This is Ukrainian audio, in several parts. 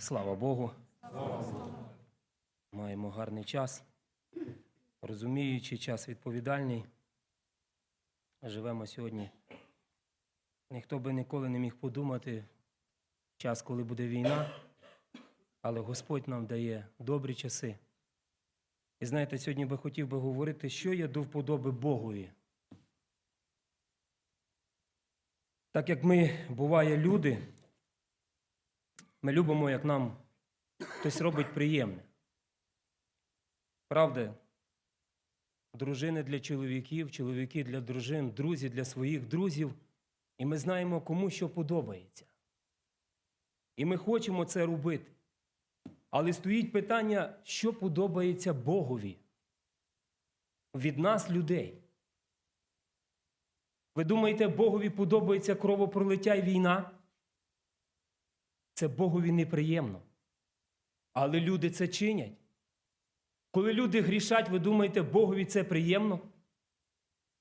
Слава Богу. Маємо гарний час, розуміючи час відповідальний. Живемо сьогодні. Ніхто би ніколи не міг подумати час, коли буде війна, але Господь нам дає добрі часи. І знаєте, сьогодні би хотів би говорити, що є до вподоби Богові. Так як ми, буває, люди, ми любимо, як нам хтось робить приємне. Правда? Дружини для чоловіків, чоловіки для дружин, друзі для своїх друзів. І ми знаємо, кому що подобається. І ми хочемо це робити. Але стоїть питання, що подобається Богові від нас, людей. Ви думаєте, Богові подобається кровопролиття і війна? Це Богові неприємно. Але люди це чинять. Коли люди грішать, ви думаєте, Богові це приємно?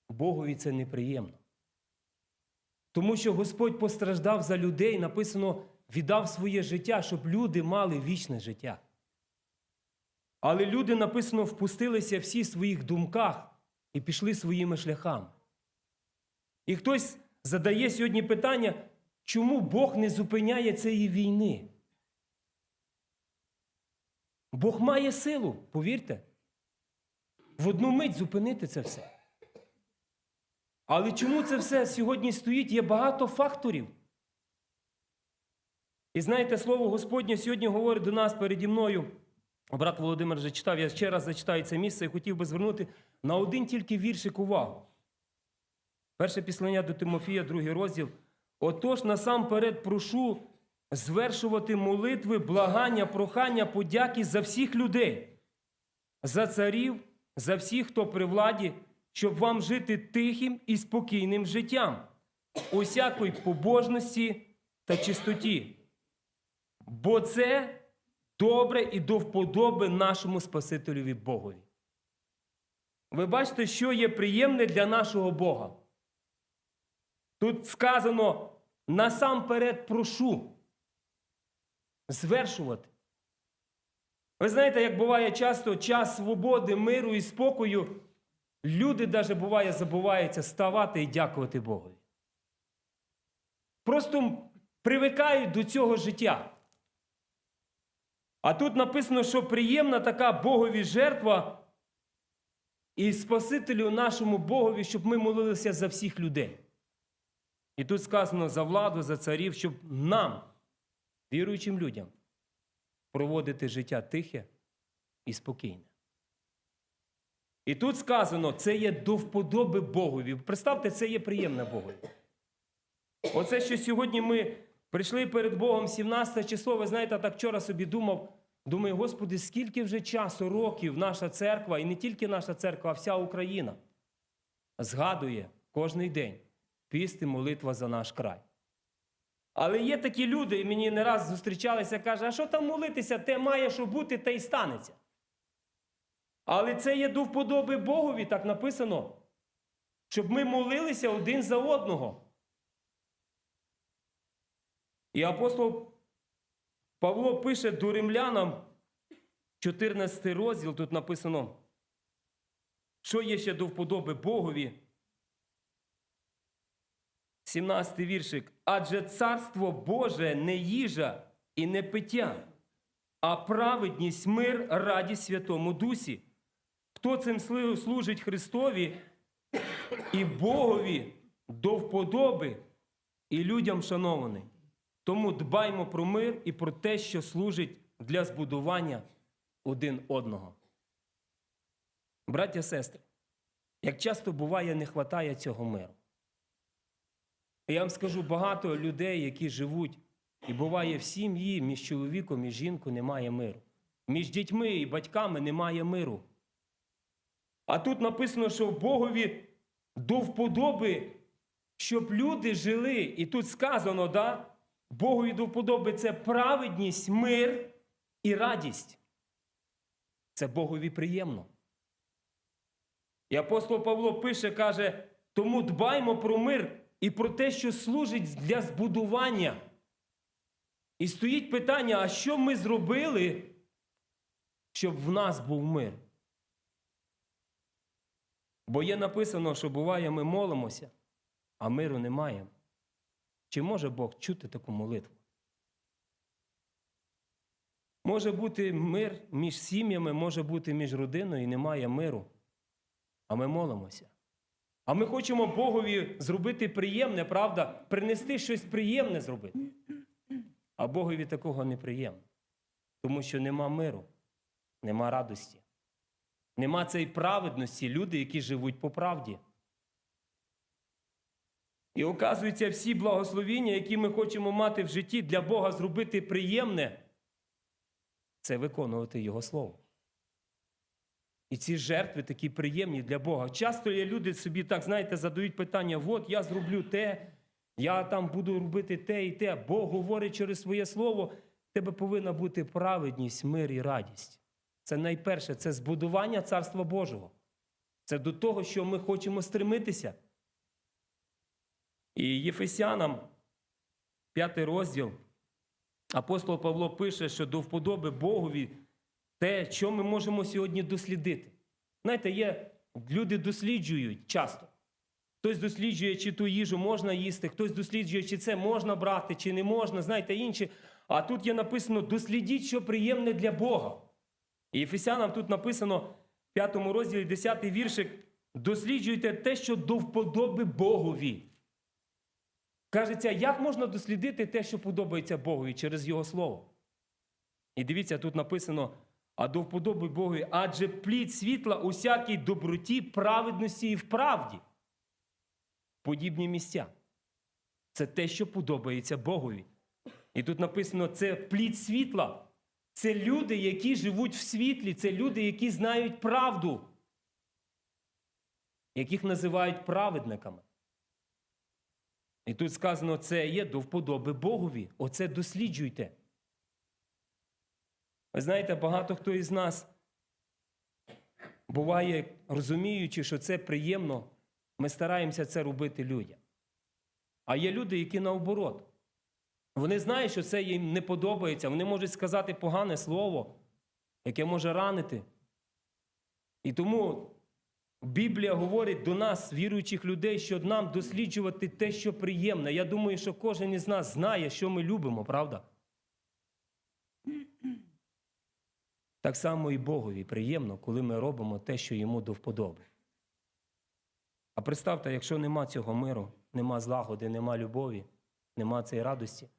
Богові це неприємно. Тому що Господь постраждав за людей, написано, віддав своє життя, щоб люди мали вічне життя. Але люди, написано, впустилися всі в своїх думках і пішли своїми шляхами. І хтось задає сьогодні питання, чому Бог не зупиняє цієї війни? Бог має силу, повірте, в одну мить зупинити це все. Але чому це все сьогодні стоїть? Є багато факторів. І знаєте, слово Господнє сьогодні говорить до нас переді мною. Брат Володимир вже читав, я ще раз зачитаю це місце і хотів би звернути на один тільки віршик увагу. Перше післання до Тимофія, другий розділ. Отож, насамперед прошу звершувати молитви, благання, прохання, подяки за всіх людей, за царів, за всіх, хто при владі, щоб вам жити тихим і спокійним життям, усякої побожності та чистоті. Бо це добре і до вподоби нашому Спасителеві Богові. Ви бачите, що є приємне для нашого Бога. Тут сказано насамперед прошу звершувати. Ви знаєте, як буває часто час свободи, миру і спокою, люди навіть буває забуваються ставати і дякувати Богові. Просто привикають до цього життя. А тут написано, що приємна така Богові жертва і Спасителю нашому Богові, щоб ми молилися за всіх людей. І тут сказано за владу, за царів, щоб нам, віруючим людям, проводити життя тихе і спокійне. І тут сказано, це є до вподоби Богові. Представте, це є приємне Богові. Оце, що сьогодні ми прийшли перед Богом 17 число, ви знаєте, так вчора собі думав, думаю, Господи, скільки вже часу, років наша церква, і не тільки наша церква, а вся Україна згадує кожний день піст молитва за наш край. Але є такі люди, і мені не раз зустрічалися, каже, а що там молитися, те має що бути, те й станеться. Але це є до вподоби Богові, так написано, щоб ми молилися один за одного. І апостол Павло пише до римлянам, 14 розділ, тут написано, що є ще до вподоби Богові. 17 віршик. Адже царство Боже не їжа і не пиття, а праведність, мир, радість Святому Дусі. Хто цим служить Христові і Богові до вподоби і людям шанований. Тому дбаймо про мир і про те, що служить для збудування один одного. Браття сестри, як часто буває, не вистачає цього миру. Я вам скажу багато людей, які живуть, і буває в сім'ї між чоловіком і жінкою немає миру. Між дітьми і батьками немає миру. А тут написано, що Богові до вподоби, щоб люди жили. І тут сказано, да? Богові до вподоби це праведність, мир і радість. Це Богові приємно. І апостол Павло пише, каже, тому дбаймо про мир і про те, що служить для збудування. І стоїть питання: а що ми зробили, щоб в нас був мир? Бо є написано, що буває, ми молимося, а миру немає. Чи може Бог чути таку молитву? Може бути мир між сім'ями, може бути між родиною і немає миру. А ми молимося. А ми хочемо Богові зробити приємне, правда? Принести щось приємне зробити. А Богові такого не приємно. Тому що нема миру, нема радості, нема цієї праведності, люди, які живуть по правді. І оказується, всі благословіння, які ми хочемо мати в житті для Бога зробити приємне, це виконувати Його Слово. І ці жертви такі приємні для Бога. Часто є люди собі так, знаєте, задають питання: от я зроблю те, я там буду робити те і те. Бог говорить через своє слово, в тебе повинна бути праведність, мир і радість. Це найперше, це збудування Царства Божого. Це до того, що ми хочемо стремитися. І Єфесянам, п'ятий розділ, апостол Павло пише, що до вподоби Богові те, що ми можемо сьогодні дослідити. Знаєте, є люди досліджують часто. Хтось досліджує, чи ту їжу можна їсти, хтось досліджує, чи це можна брати, чи не можна, знаєте, інші. А тут є написано: дослідіть, що приємне для Бога. І Ефесянам тут написано в 5 розділі 10 віршик: досліджуйте те, що до вподоби Богові. Кажеться, як можна дослідити те, що подобається Богові через Його Слово? І дивіться, тут написано: а до вподоби Богові, адже плід світла усякій доброті, праведності і в правді. Подібні місця. Це те, що подобається Богові. І тут написано: це плід світла. Це люди, які живуть в світлі, це люди, які знають правду, яких називають праведниками. І тут сказано, це є до вподоби Богові. Оце досліджуйте. Ви знаєте, багато хто із нас буває, розуміючи, що це приємно, ми стараємося це робити людям. А є люди, які наоборот. Вони знають, що це їм не подобається. Вони можуть сказати погане слово, яке може ранити. І тому Біблія говорить до нас, віруючих людей, що нам досліджувати те, що приємне. Я думаю, що кожен із нас знає, що ми любимо, правда? Так само і Богові приємно, коли ми робимо те, що йому до вподоби. А представте, якщо нема цього миру, нема злагоди, нема любові, нема цієї радості,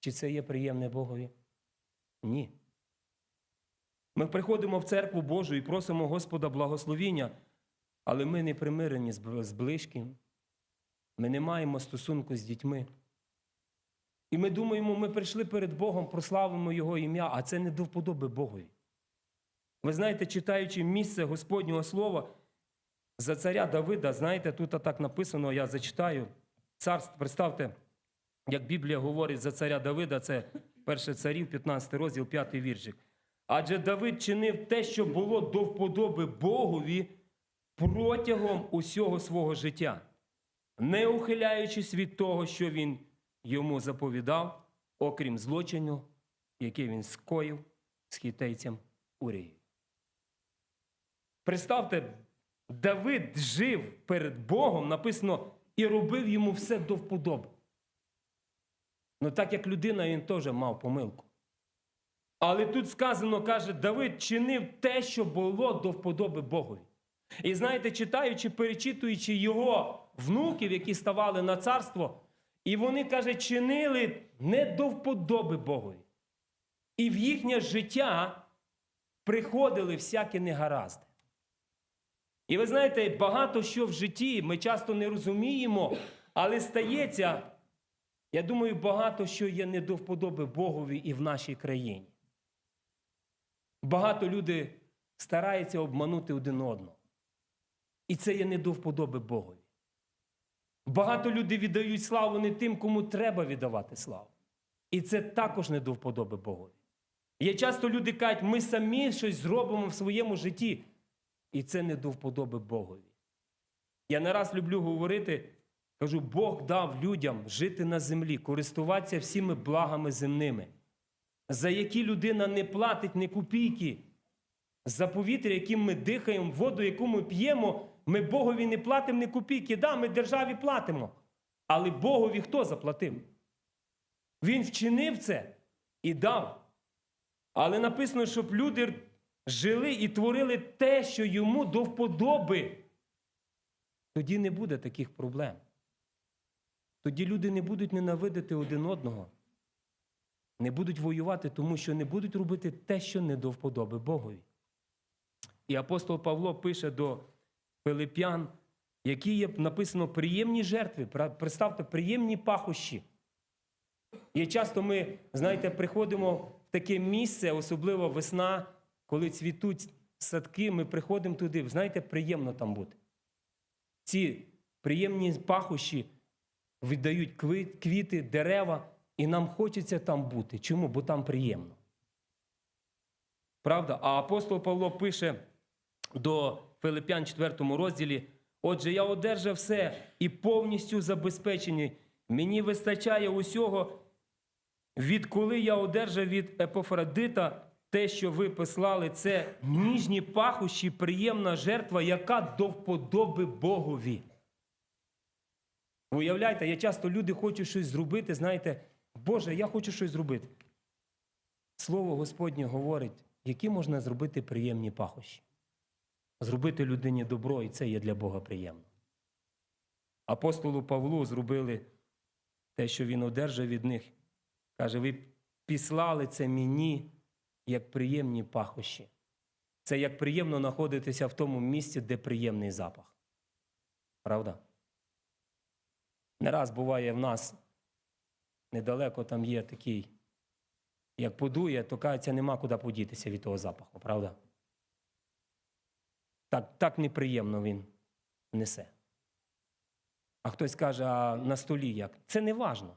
чи це є приємне Богові? Ні. Ми приходимо в церкву Божу і просимо Господа благословіння, але ми не примирені з ближким, ми не маємо стосунку з дітьми. І ми думаємо, ми прийшли перед Богом, прославимо Його ім'я, а це не до вподоби Богові. Ви знаєте, читаючи місце Господнього Слова за царя Давида, знаєте, тут так написано, я зачитаю. Царство, представте, як Біблія говорить за царя Давида, це перше царів, 15 розділ, 5 віршик. Адже Давид чинив те, що було до вподоби Богові протягом усього свого життя, не ухиляючись від того, що він йому заповідав, окрім злочину, який він скоїв з хітейцем Урією. Представте, Давид жив перед Богом, написано, і робив йому все до вподоби. Ну, так як людина, він теж мав помилку. Але тут сказано, каже, Давид чинив те, що було до вподоби Богові. І знаєте, читаючи, перечитуючи його внуків, які ставали на царство, і вони, каже, чинили не до вподоби Богові. І в їхнє життя приходили всякі негаразди. І ви знаєте, багато що в житті ми часто не розуміємо, але стається, я думаю, багато що є не до вподоби Богові і в нашій країні. Багато люди стараються обманути один одного. І це є не до вподоби Богові. Багато людей віддають славу не тим, кому треба віддавати славу. І це також не до вподоби Богові. Є часто люди кажуть, ми самі щось зробимо в своєму житті. І це не до вподоби Богові. Я не раз люблю говорити, Кажу, Бог дав людям жити на землі, користуватися всіми благами земними, за які людина не платить ні копійки. За повітря, яким ми дихаємо, воду, яку ми п'ємо, ми Богові не платимо ні копійки. Да, ми державі платимо. Але Богові хто заплатив? Він вчинив це і дав. Але написано, щоб люди жили і творили те, що йому до вподоби. Тоді не буде таких проблем. Тоді люди не будуть ненавидити один одного, не будуть воювати, тому що не будуть робити те, що не до вподоби Богові. І апостол Павло пише до Пилип'ян, які є написано приємні жертви. Представте, приємні пахощі. І часто ми, знаєте, приходимо в таке місце, особливо весна, коли цвітуть садки, ми приходимо туди. Знаєте, приємно там бути. Ці приємні пахощі віддають квіти, дерева, і нам хочеться там бути. Чому? Бо там приємно. Правда? А апостол Павло пише до Филип'ян 4 розділі: Отже, я одержав все і повністю забезпечений. Мені вистачає усього, відколи я одержав від Епофрадита те, що ви послали, це ніжні пахощі, приємна жертва, яка до вподоби Богові. Уявляєте, я часто люди хочуть щось зробити, знаєте, Боже, я хочу щось зробити. Слово Господнє говорить, які можна зробити приємні пахощі. Зробити людині добро, і це є для Бога приємно. Апостолу Павлу зробили те, що він одержав від них. Каже, ви післали це мені як приємні пахощі. Це як приємно знаходитися в тому місці, де приємний запах. Правда? Не раз буває в нас недалеко там є такий, як подує, то кажеться, нема куди подітися від того запаху, правда? Так, так неприємно він несе. А хтось каже, а на столі як? Це не важно.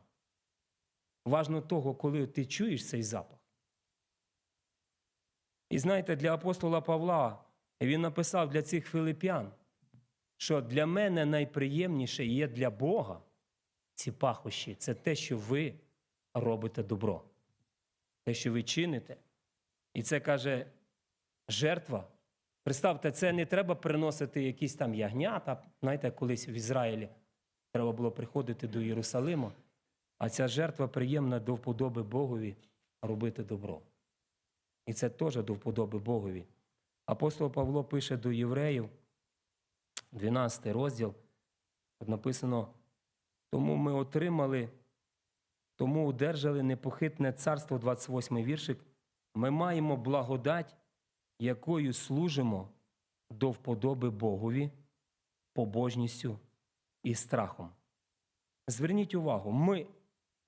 Важно того, коли ти чуєш цей запах. І знаєте, для апостола Павла він написав для цих филип'ян, що для мене найприємніше є для Бога ці пахощі це те, що ви робите добро, те, що ви чините. І це каже жертва. Представте, це не треба приносити якісь там ягнята. Знаєте, колись в Ізраїлі треба було приходити до Єрусалиму, а ця жертва приємна до вподоби Богові робити добро. І це теж до вподоби Богові. Апостол Павло пише до євреїв, 12 розділ, написано: тому ми отримали, тому одержали непохитне царство, 28 віршик. Ми маємо благодать, якою служимо до вподоби Богові, побожністю і страхом. Зверніть увагу, ми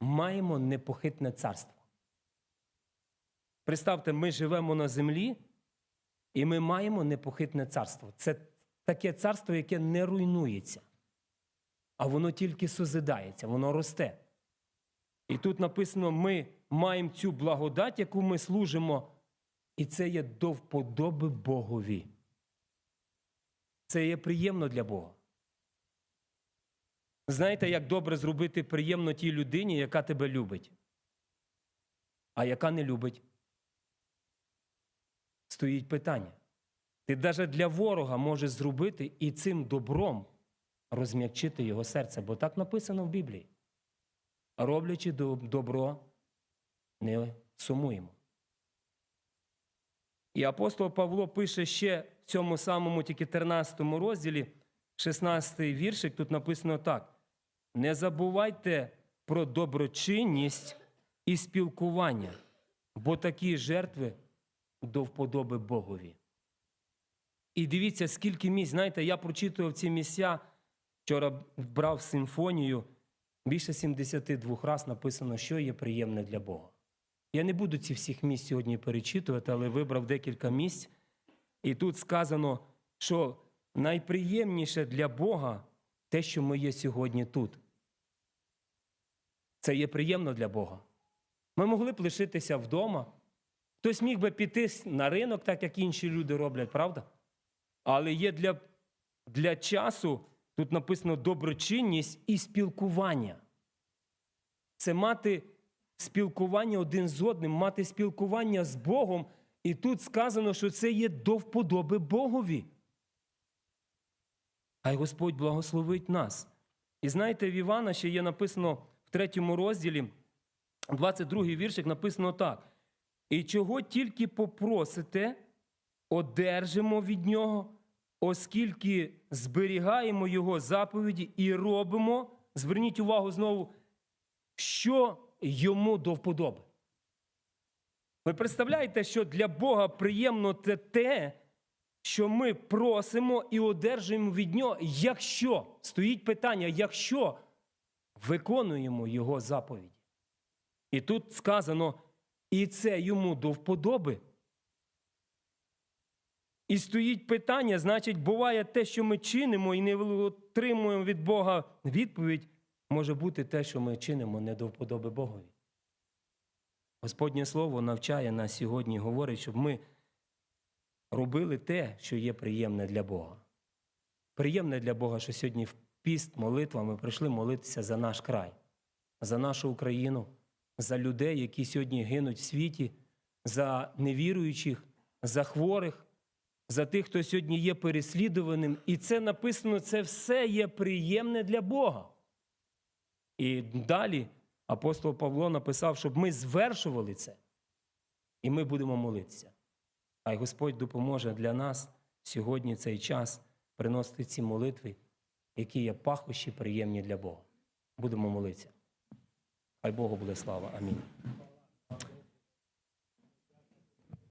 маємо непохитне царство. Представте, ми живемо на землі, і ми маємо непохитне царство. Це таке царство, яке не руйнується, а воно тільки созидається, воно росте. І тут написано: ми маємо цю благодать, яку ми служимо, і це є до вподоби Богові. Це є приємно для Бога. Знаєте, як добре зробити приємно тій людині, яка тебе любить, а яка не любить? Стоїть питання. Ти навіть для ворога можеш зробити і цим добром розм'якчити його серце, бо так написано в Біблії. Роблячи добро, не сумуємо. І апостол Павло пише ще в цьому самому тільки 13 розділі, 16 віршик, тут написано так: не забувайте про доброчинність і спілкування, бо такі жертви до вподоби Богові. І дивіться, скільки місць, знаєте, я прочитував ці місця, вчора брав симфонію, більше 72 раз написано, що є приємне для Бога. Я не буду ці всіх місць сьогодні перечитувати, але вибрав декілька місць. І тут сказано, що найприємніше для Бога те, що ми є сьогодні тут. Це є приємно для Бога. Ми могли б лишитися вдома. Хтось міг би піти на ринок, так як інші люди роблять, правда? Але є для, для часу, Тут написано доброчинність і спілкування. Це мати спілкування один з одним, мати спілкування з Богом. І тут сказано, що це є до вподоби Богові. Хай Господь благословить нас. І знаєте, в Івана ще є написано в третьому розділі, 22-й віршик написано так. І чого тільки попросите, одержимо від нього, оскільки зберігаємо його заповіді і робимо, зверніть увагу знову, що йому до вподоби. Ви представляєте, що для Бога приємно це те, що ми просимо і одержуємо від нього, якщо стоїть питання, якщо виконуємо його заповіді. І тут сказано, і це йому до вподоби. І стоїть питання, значить, буває те, що ми чинимо і не отримуємо від Бога відповідь, може бути те, що ми чинимо не до вподоби Богові. Господнє Слово навчає нас сьогодні, говорить, щоб ми робили те, що є приємне для Бога. Приємне для Бога, що сьогодні в піст молитва ми прийшли молитися за наш край, за нашу Україну, за людей, які сьогодні гинуть в світі, за невіруючих, за хворих, за тих, хто сьогодні є переслідуваним. І це написано, це все є приємне для Бога. І далі апостол Павло написав, щоб ми звершували це, і ми будемо молитися. А й Господь допоможе для нас сьогодні цей час приносити ці молитви, які є пахощі приємні для Бога. Будемо молитися. Хай Богу буде слава. Амінь.